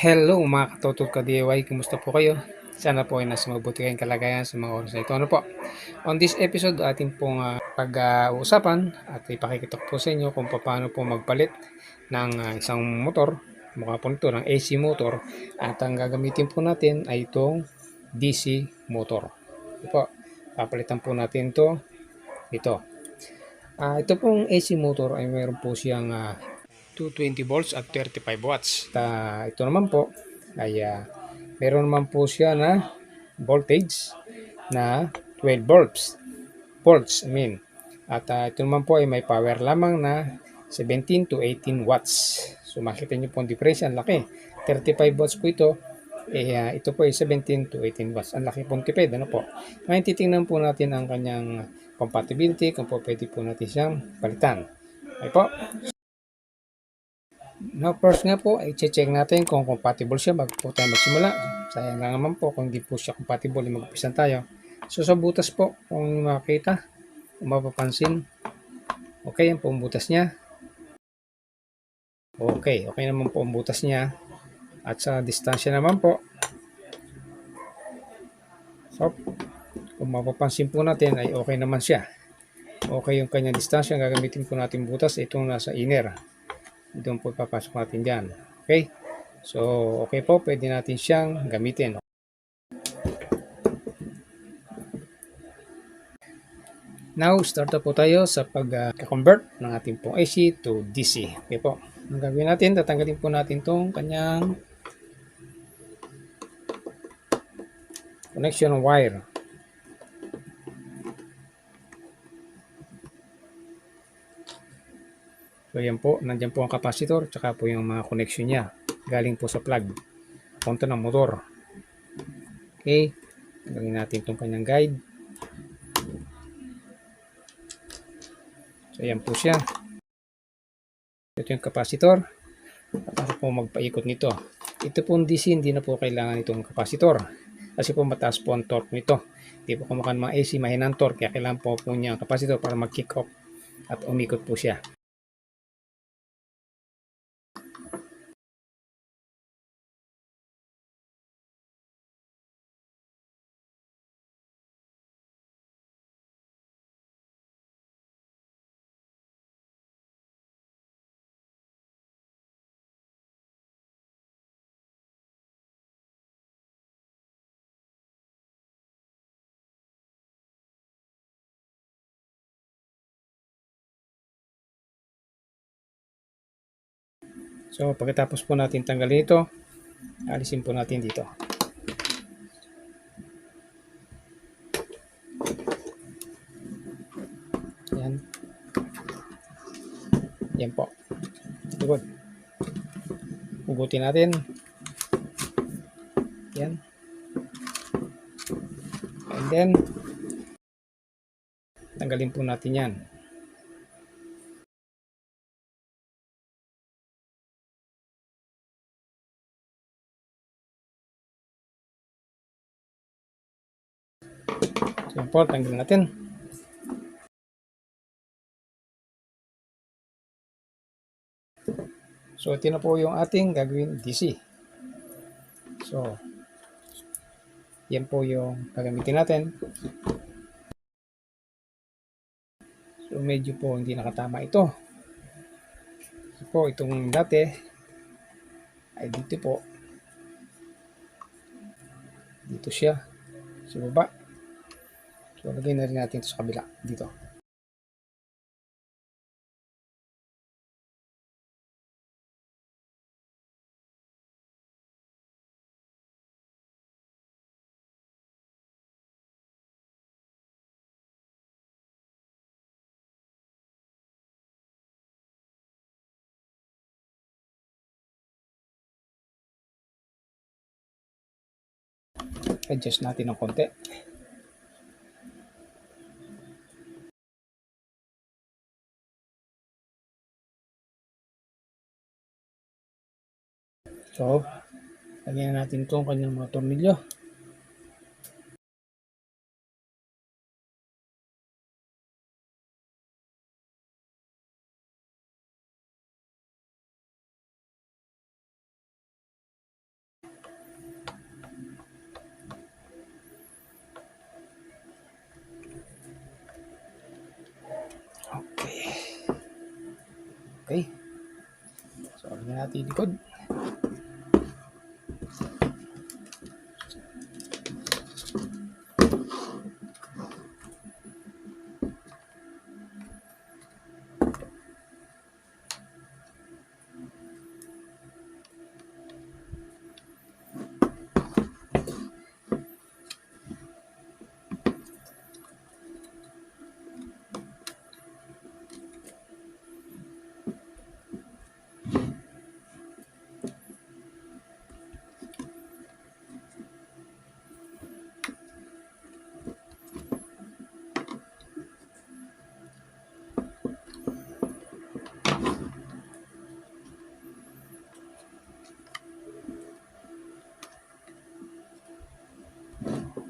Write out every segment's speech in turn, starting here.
Hello mga katutog ka DIY, kumusta po kayo? Sana po ay nasa mabuti kayong kalagayan sa mga oras na ito. Ano po? On this episode, ating pong uh, pag-uusapan at ipakikita ko po sa inyo kung paano po magpalit ng uh, isang motor, mukha po nito ng AC motor at ang gagamitin po natin ay itong DC motor. Ito po, papalitan po natin ito ito. Uh, ito pong AC motor ay mayroon po siyang uh, 220 volts at 35 watts. Uh, ito naman po ay uh, meron naman po siya na voltage na 12 volts. Volts, I mean. At uh, ito naman po ay may power lamang na 17 to 18 watts. So makita niyo po ang difference, ang laki. 35 watts po ito. Eh, uh, ito po ay 17 to 18 watts. Ang laki pong tipid, ano po. Ngayon titingnan po natin ang kanyang compatibility, kung po pwede po natin siyang palitan. Okay po. Now, first nga po, i-check natin kung compatible siya bago po tayo magsimula. Sayang lang naman po kung hindi po siya compatible, mag-upisan tayo. So, sa butas po, kung makita, kung mapapansin, okay, yan po ang butas niya. Okay, okay naman po ang butas niya. At sa distansya naman po, so, kung mapapansin po natin ay okay naman siya. Okay yung kanyang distansya, gagamitin po natin butas, itong nasa inner doon po papasok natin dyan. Okay? So, okay po, pwede natin siyang gamitin. Now, start po tayo sa pag-convert ng ating pong AC to DC. Okay po. Ang gagawin natin, tatanggalin po natin itong kanyang connection wire. So yan po, nandiyan po ang capacitor, tsaka po yung mga connection niya. Galing po sa plug. Punto ng motor. Okay. Gawin natin itong kanyang guide. So yan po siya. Ito yung capacitor. Tapos po magpaikot nito. Ito pong DC, hindi na po kailangan itong capacitor. Kasi po mataas po ang torque nito. Hindi po kumakan mga AC, mahinang torque. Kaya kailangan po po niya ang capacitor para mag-kick off at umikot po siya. So, pagkatapos po natin tanggalin ito, alisin po natin dito. Yan. Yan po. Good. Hugutin natin. Yan. And then, tanggalin po natin yan. Po, tanggalin natin. So, ito na po yung ating gagawin DC. So, yan po yung gagamitin natin. So, medyo po hindi nakatama ito. So, po, itong dati ay dito po. Dito siya sa baba. So, lagay na rin natin ito sa kabila, dito. Adjust natin ng konti. So, lagyan natin itong kanyang mga tornilyo.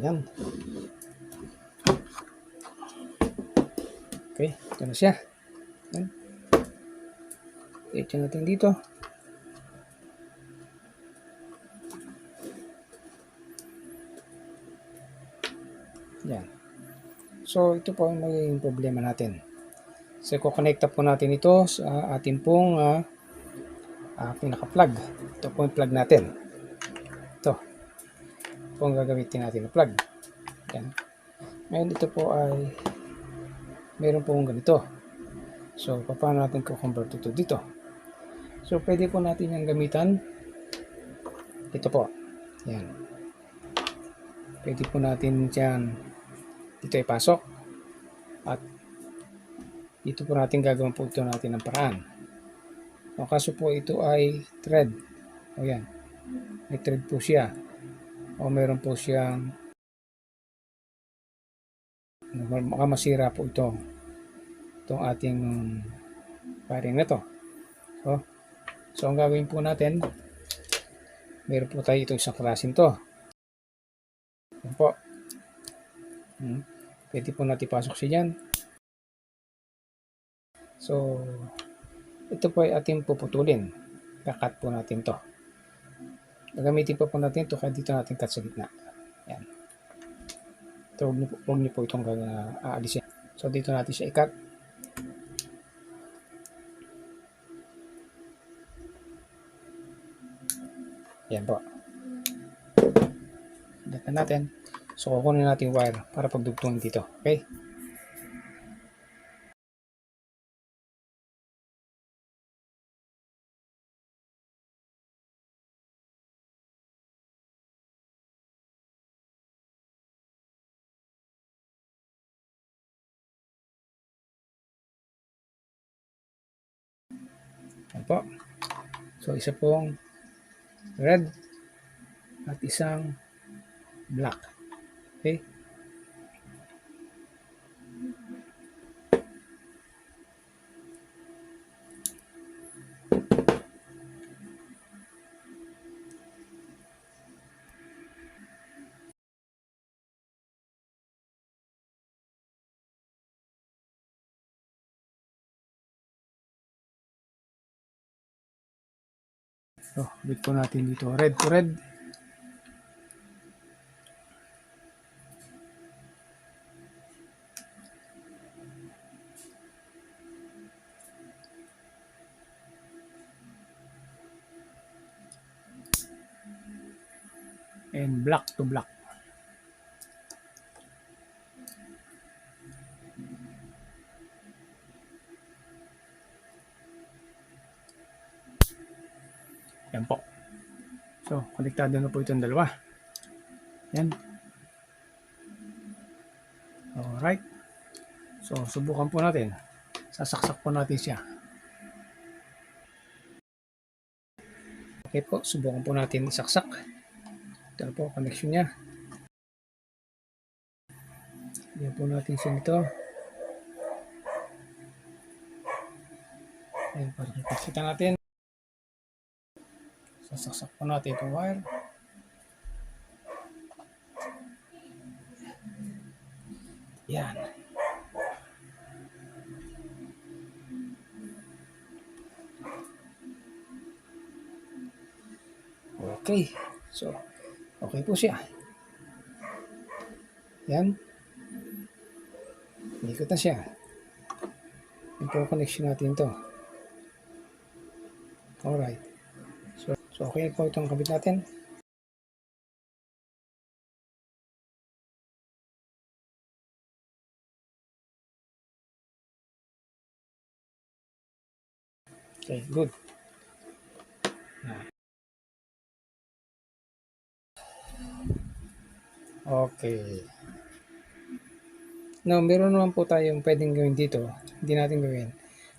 Ayan. Okay, ito na siya. Ayan. Ito natin dito. Yan. So, ito po ang magiging problema natin. So, kukonekta po natin ito sa ating pong uh, uh, pinaka-plug. Ito po yung plug natin. Po ang gagamitin natin na plug. Yan. Ngayon, ito po ay meron po ganito. So, paano natin ko-convert ito dito? So, pwede po natin yung gamitan. Ito po. Yan. Pwede po natin dyan dito ipasok. At dito po natin gagawin po ito natin ng paraan. O kaso po ito ay thread. O yan. May thread po siya. O meron po siyang baka masira po ito. Itong ating wiring na to. So, so ang gagawin po natin meron po tayo itong isang klasin to. Yan po. Hmm. pwede po natin pasok siya dyan. So ito po ay ating puputulin. Kakat po natin to gagamitin po po natin to kaya dito natin cut sa gitna yan ito, huwag niyo, po- huwag niyo po itong uh, aalisin. So, dito natin siya i-cut. Yan po. Dito natin. So, kukunin natin yung wire para pagdugtong dito. Okay? Isa pong red at isang black. Okay? So, bit po natin dito. Red to red. And black to black. Yan po. So, konektado na po itong dalawa. Yan. Alright. So, subukan po natin. Sasaksak po natin siya. Okay po, subukan po natin isaksak. Ito na po, connection niya. Yan po natin siya nito. Ayan, para kita natin. Sasaksak po natin itong wire. Yan. Okay. So, okay po siya. Yan. Ikot na siya. Ang connection natin to. Alright. Okay po itong kabit natin. Okay, good. Okay. No, meron naman po tayong pwedeng gawin dito. Hindi natin gawin.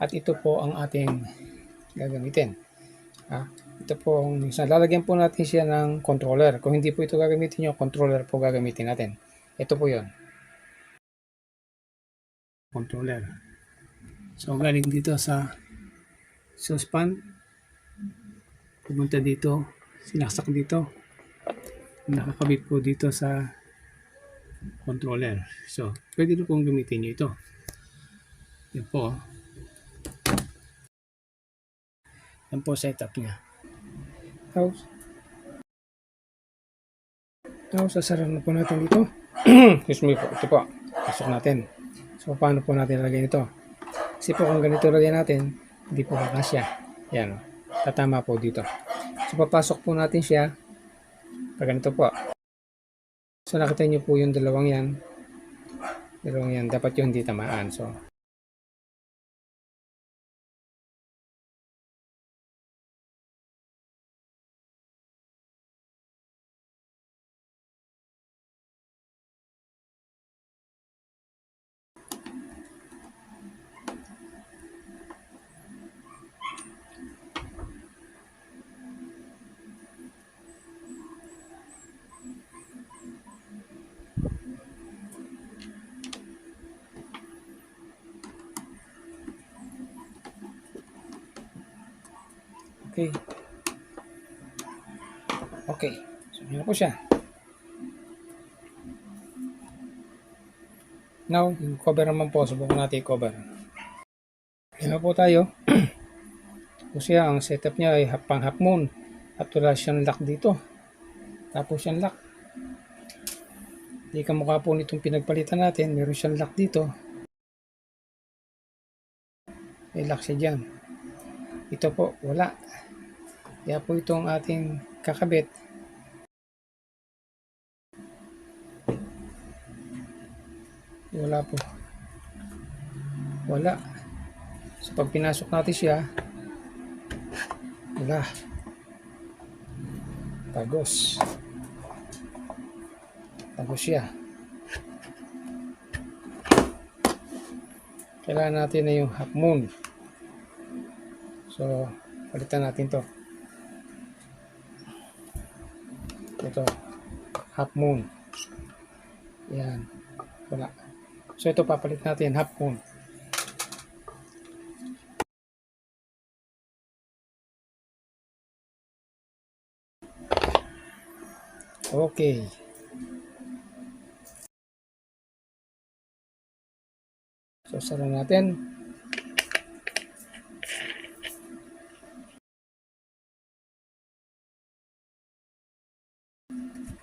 At ito po ang ating gagamitin. Ha? Ito po ang. Lalagyan po natin siya ng controller. Kung hindi po ito gagamitin nyo, controller po gagamitin natin. Ito po yon Controller. So, galing dito sa saucepan. Pumunta dito. Sinaksak dito. Nakakabit po dito sa controller. So, pwede rin pong gamitin nyo ito. Yan po. Yan po setup niya. Tapos, tapos sasara na po natin dito. Excuse me po. Ito po. Pasok natin. So, paano po natin lagay ito? Kasi po kung ganito lagay natin, hindi po kakasya. Yan. Tatama po dito. So, papasok po natin siya. Pag ganito po. So nakita niyo po yung dalawang yan. Dalawang yan. Dapat yung hindi tamaan. So okay. Okay. So yun po siya. Now, yung cover naman po. Subukan natin i-cover. Yan na po tayo. Tapos siya, ang setup niya ay pang half moon. At wala siyang lock dito. Tapos siyang lock. Hindi ka mukha po nitong pinagpalitan natin. Meron siyang lock dito. May lock siya dyan. Ito po, wala. Kaya po itong ating kakabit. Wala po. Wala. So pag pinasok natin siya, wala. Tagos. Tagos siya. Kailangan natin na yung half moon. So, palitan natin to. Ito. Half moon. Yan. Wala. So, ito papalit natin. Half moon. Okay. So, sara natin.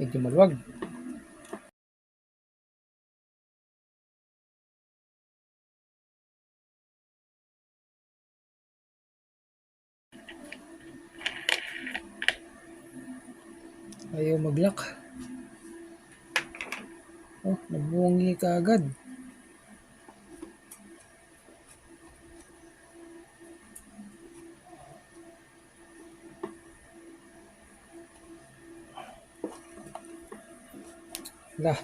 Medyo maluwag. Ayaw mag-lock. Oh, nabungi ka agad. Lah.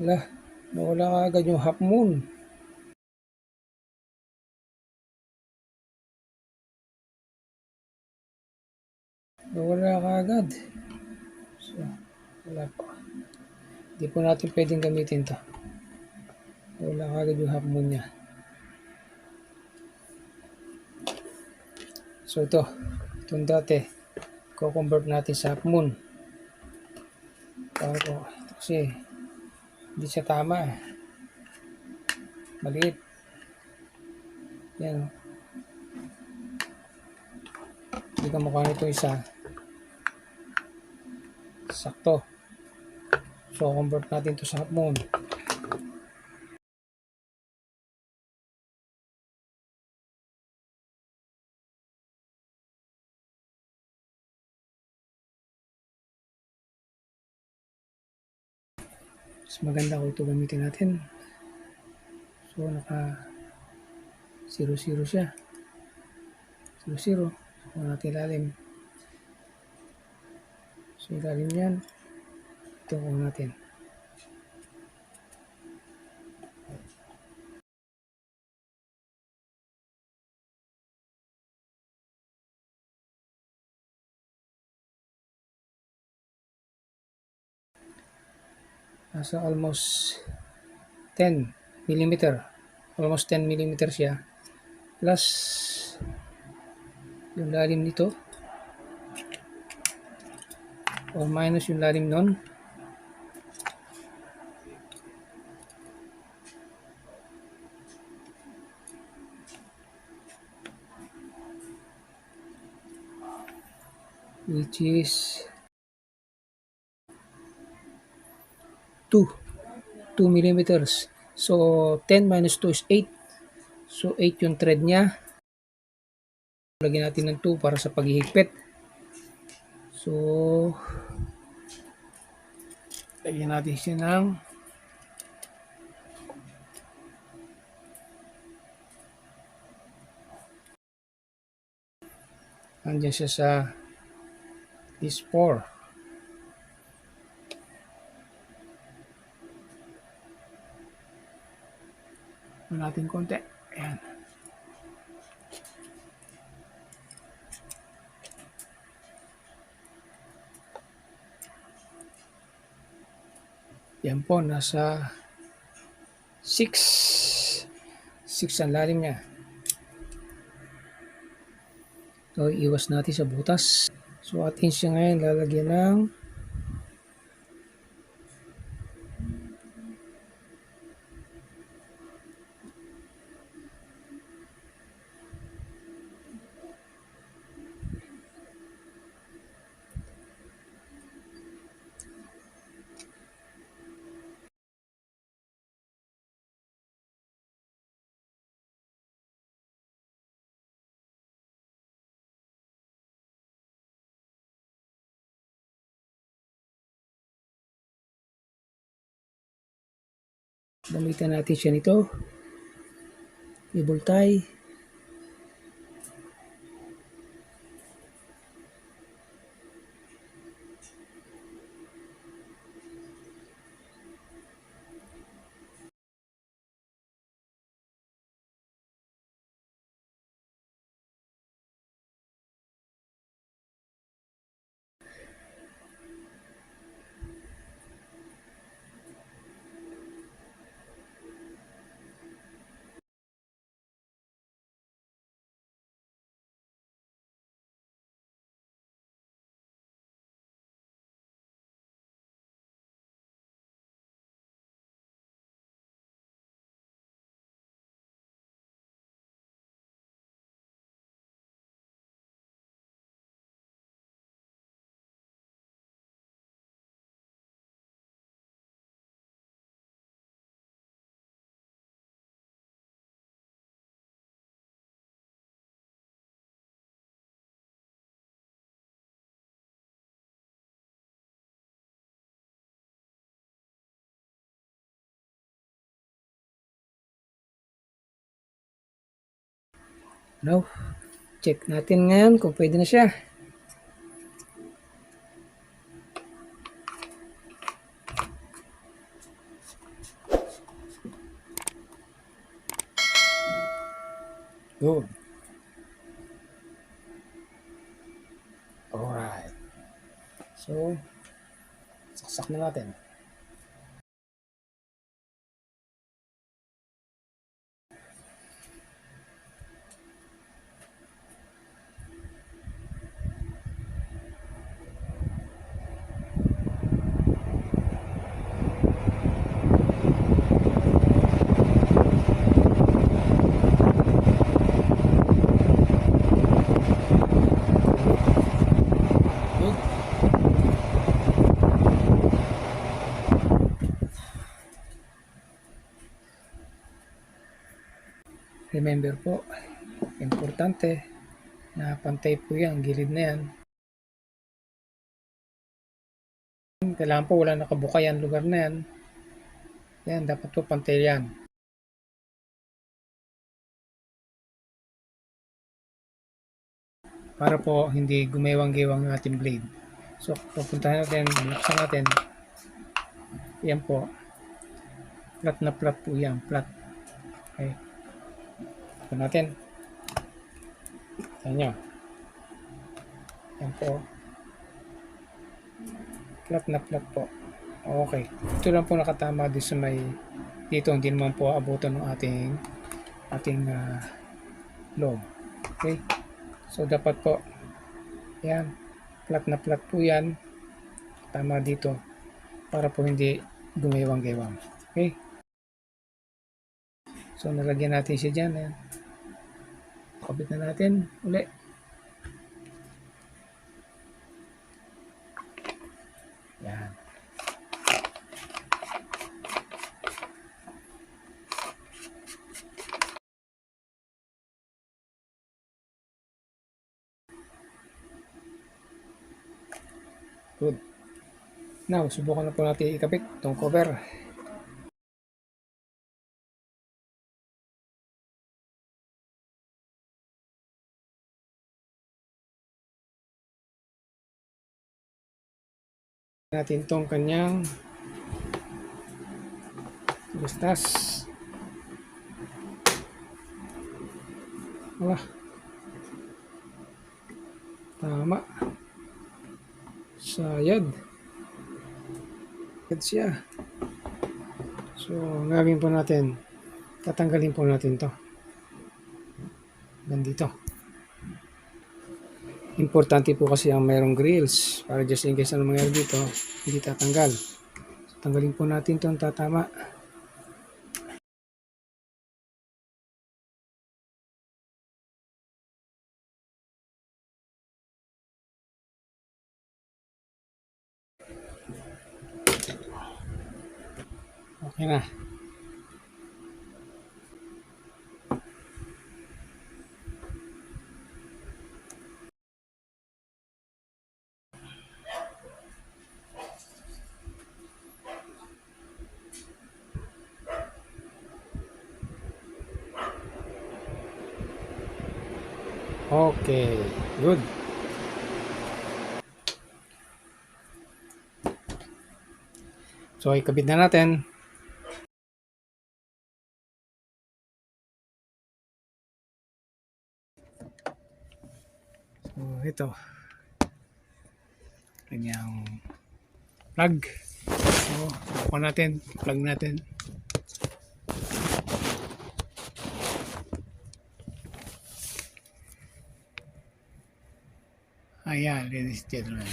Lah, nawala agad yung half moon. Nawala ka agad. So, wala po. Hindi po natin pwedeng gamitin to. Wala ka agad yung half moon niya. So ito, itong dati, ko-convert natin sa half moon. Para po, ito kasi, hindi siya tama eh. Maliit. Yan. Hindi ka mukha nito isa. Sakto. So, convert natin to sa half moon. Mas maganda kung ito gamitin natin. So, naka 0-0 siya. 0-0. So, natin ilalim. So, ilalim yan. Ito ko natin. Nasa almost 10 millimeter. Almost 10 millimeter siya. Plus yung lalim nito. Or minus yung lalim nun. Which is 2 2 millimeters. So 10 minus 2 is 8 so 8 yung thread niya. Lagyan natin ng 2 para sa paghihigpit. So lagyan natin siya ng andyan siya sa this 4 natin konti. Ayan. Yan po, nasa 6. 6 ang lalim niya. So, iwas natin sa butas. So, atin siya ngayon lalagyan ng Gamitan natin siya nito. Cable tie. Ano? Check natin ngayon kung pwede na siya. Good. Alright. So, saksak na natin. Remember po, importante na pantay po yan, gilid na yan. Kailangan po wala nakabuka yan lugar na yan Yan, dapat po pantay yan. Para po hindi gumewang-gewang ang ating blade. So, pupuntahan natin, buksan natin. Yan po. Flat na flat po yan. Flat. Okay. Ito natin. Ito nyo. Yan po. Flat na flat po. Okay. Ito lang po nakatama din sa may dito hindi naman po abutan ng ating ating uh, loob. Okay? So dapat po yan flat na flat po yan tama dito para po hindi gumewang-gewang. Okay? So nalagyan natin siya dyan. Ayan. Kapit na natin uli. Yan. Good. Now, subukan na po natin ikabit itong cover. Natin itong kanyang bustas. Wala. Tama. Sayad. Sayad siya. So, gagawin po natin, tatanggalin po natin to. Nandito. Importante po kasi ang mayroong grills para just in case ano mangyari dito, hindi tatanggal. So, tanggalin po natin itong tatama. Okay na. Okay, good. So, ikabit na natin. So, ito. Kanyang plug. So, bukan natin. Plug natin. Ayan, ladies and gentlemen.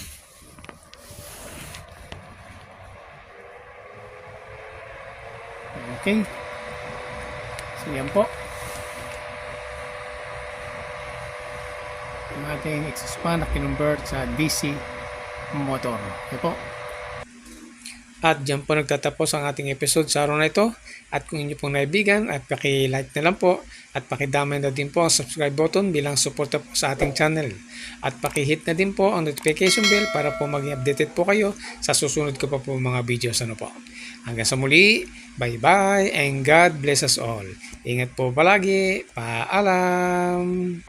Okay. So, yan po. Ang ating exhaust fan na kinonvert sa DC motor. Okay po. At dyan po nagtatapos ang ating episode sa araw na ito. At kung inyo pong naibigan, at paki-like na lang po. At pakidamay na din po ang subscribe button bilang suporta po sa ating channel. At paki-hit na din po ang notification bell para po maging updated po kayo sa susunod ko pa po mga videos. Ano po. Hanggang sa muli, bye-bye and God bless us all. Ingat po palagi. Paalam!